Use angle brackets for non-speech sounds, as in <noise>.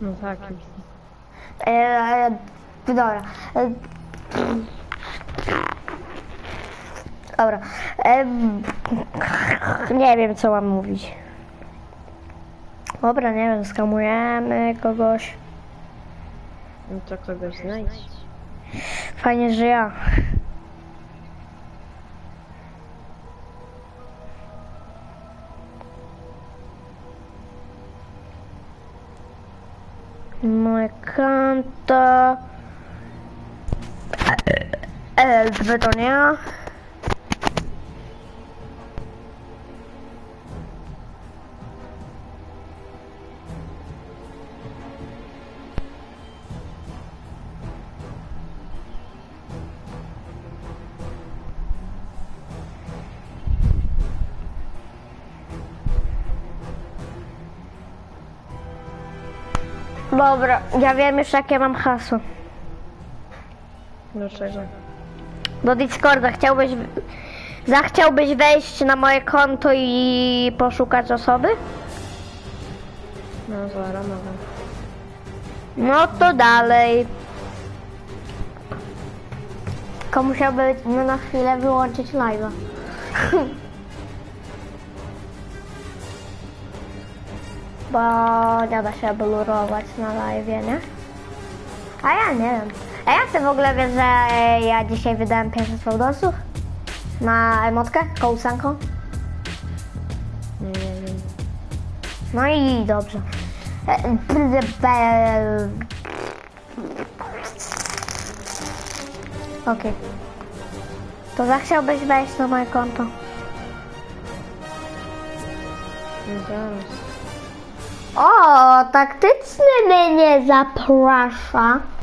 No tak. E, e, dobra. E, dobra. E, nie wiem, co mam mówić. Dobra, nie wiem, skamujemy kogoś. No to kogoś znajdź. Fajnie, że ja. Moje konto. Elfy to nie Dobra, ja wiem już jakie mam hasło. Dlaczego? Do Discorda chciałbyś. Zachciałbyś wejść na moje konto i poszukać osoby? No zaraz mogę. No to dalej. Tylko musiałby no, na chwilę wyłączyć live'a. <laughs> Bo nie da się blurować na live, nie? A ja nie wiem. A jak ty w ogóle wiesz, że ja dzisiaj wydałem pierwszy fałdosów? Na emotkę? Kołsanką? Nie, wiem. No i dobrze. E, Okej. To zachciałbyś wejść na moje konto? Zaraz. O, taktycznie mnie nie zaprasza.